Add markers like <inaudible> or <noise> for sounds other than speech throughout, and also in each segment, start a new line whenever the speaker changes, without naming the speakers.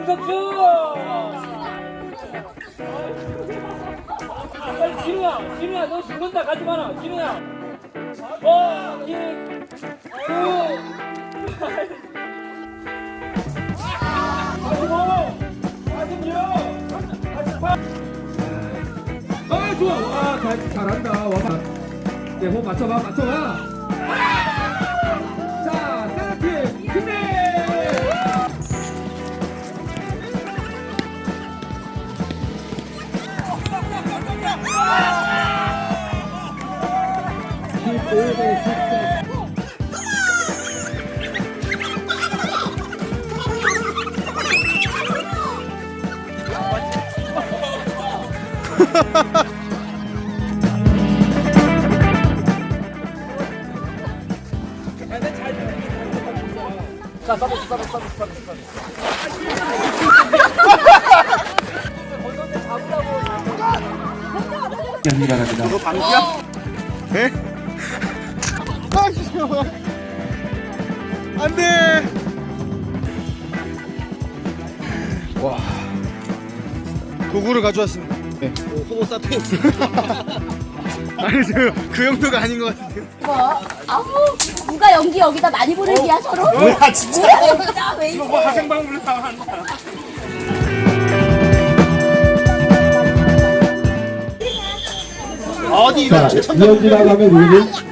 홍석주! 빨리 진우야, 진우야, 너 죽는다, 가지 마라, 진우야. 어, 사십육, 사십팔. 아, 좋아. 아, 잘, 잘한다. 와. 네, 호흡 맞춰봐, 맞춰봐. 자, 서비스, 서비스, 서비스, 서비스, 서비스.
경기 바랍니다.
에? 아, 씨발. 안 돼! 와. 도구를 가져왔습니다. 네.
호모 사피엔스. <laughs>
아니, 저, 그 정도가 아닌 것 같은데.
뭐? 아우 누가 연기 여기다 많이 보내기야 서로?
뭐야 진짜.
뭐야 진짜 왜 이래?
화생방문을 당한다.
어디 이거
자,
추천도
이어지라고 하면 우리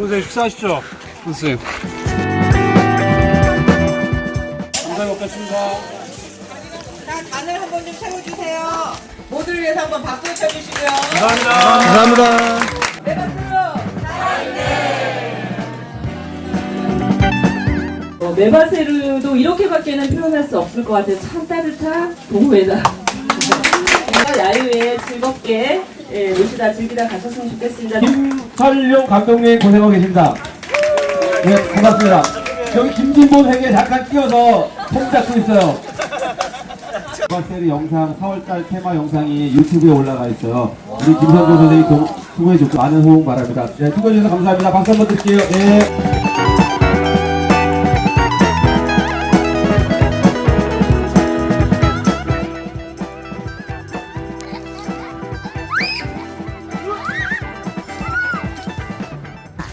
선생님 식사하시죠. 선생님. 감사히 먹겠습니다.
자, 간을 한번 좀 채워주세요. 모두를 위해서 한번 박수 쳐주시고요.
감사합니다.
감사합니다.
네, 박수!
어, 메바세르도 이렇게밖에는 표현할 수 없을 것 같아요. 참 따뜻한 동호회다. <laughs> 야유회 즐겁게 예, 노시다 즐기다 가셨으면 좋겠습니다.
김철용 감독님 고생하고 계십니다. 네, 고맙습니다. 여기 김진본 회계 잠깐 끼어서 통 잡고 있어요. 바셀이 영상 4월달 테마 영상이 유튜브에 올라가 있어요. 우리 김선조 선생님 동- 수고해 주고 많은 호응 바랍니다. 네, 수고해 주셔서 감사합니다. 박수 한번 드릴게요. 네.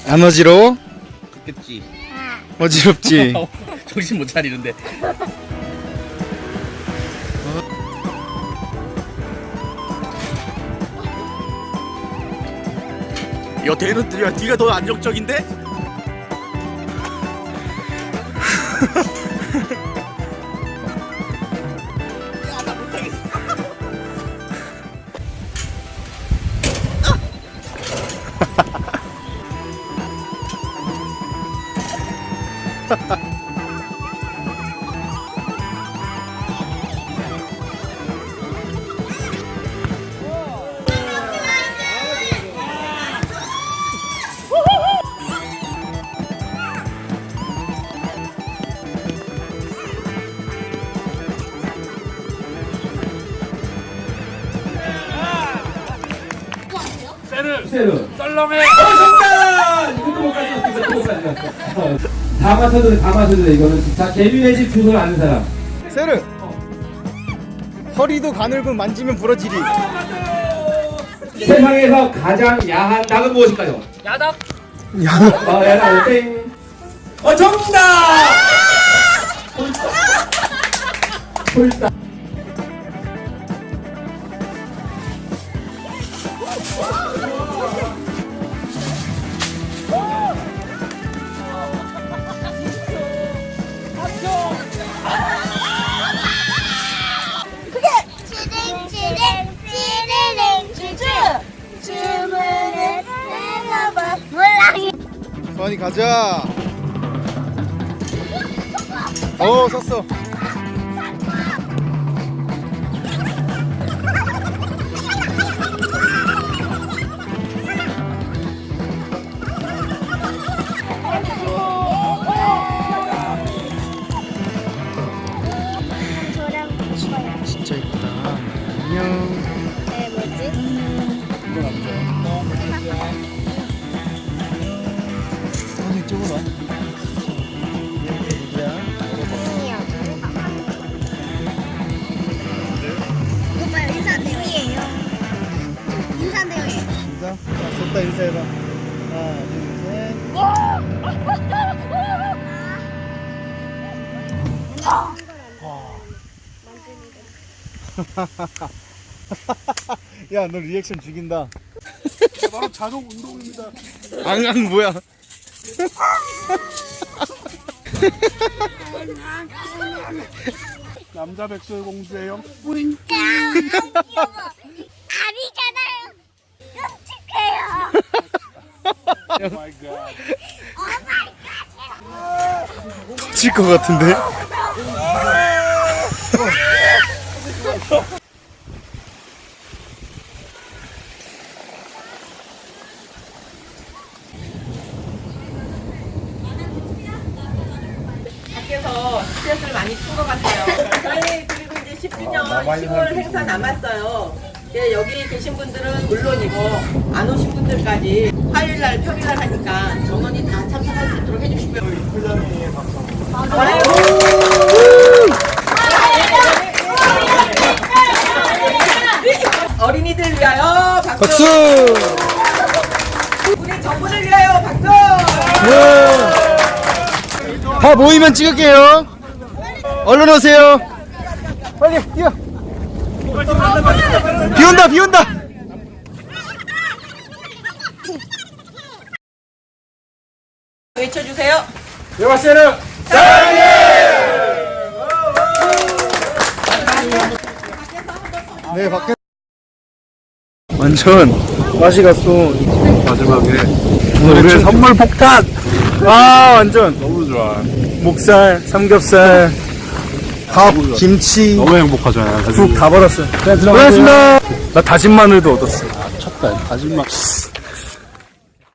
안 어지러워?
그겠지.
어지럽지?
정신 못 차리는데. 야, 대는 야, 뒤가 더 안정적인데? <laughs>
세르.
썰렁해.
어, 정답! <laughs> 다 마셔도 돼, 다 마셔도 돼, 이거는. 자, 개미네 집 주소를 아는 사람.
세르! 허리도 가늘고 만지면 부러지리.
세상에서 가장 야한 닭은 무엇일까요?
야닥.
어, 야당 땡. 어, 정답! 홀딱.
치링
서환이 가자. 어, 섰어. 인사. 자, 쏟다 인사해봐. 하나, 둘, 셋. 야, 너 리액션 죽인다. 바로 자동 운동입니다. 앙앙 뭐야? 남자 백설 공주예요.
아니잖아
질것 같은데?
밖에서 스트레스를 많이 푼 것 같아요. 저희 그리고 이제 10주년 10월 행사 남았어요. 이제 여기 계신 분들은 물론이고 안 오신 분들까지 화요일날 평일날 하니까 전원이 다 참석할 수 있도록 해주시고요. 어린이들 위하여 박수!
박수!
우리 정부를 위하여 박수!
다 모이면 찍을게요. 얼른 오세요. 빨리 뛰어. 비 온다, 비 온다.
외쳐주세요.
네, 밖에. 완전 맛이 갔어. 마지막에. 오늘 선물 폭탄. 아, 완전. 너무 좋아. 목살, 삼겹살, 밥, 김치. 너무 행복하잖아요. 국다 벌었어요. 고맙습니다. 나 다진 마늘도 얻었어. 아, 쳤다. 다진 마늘.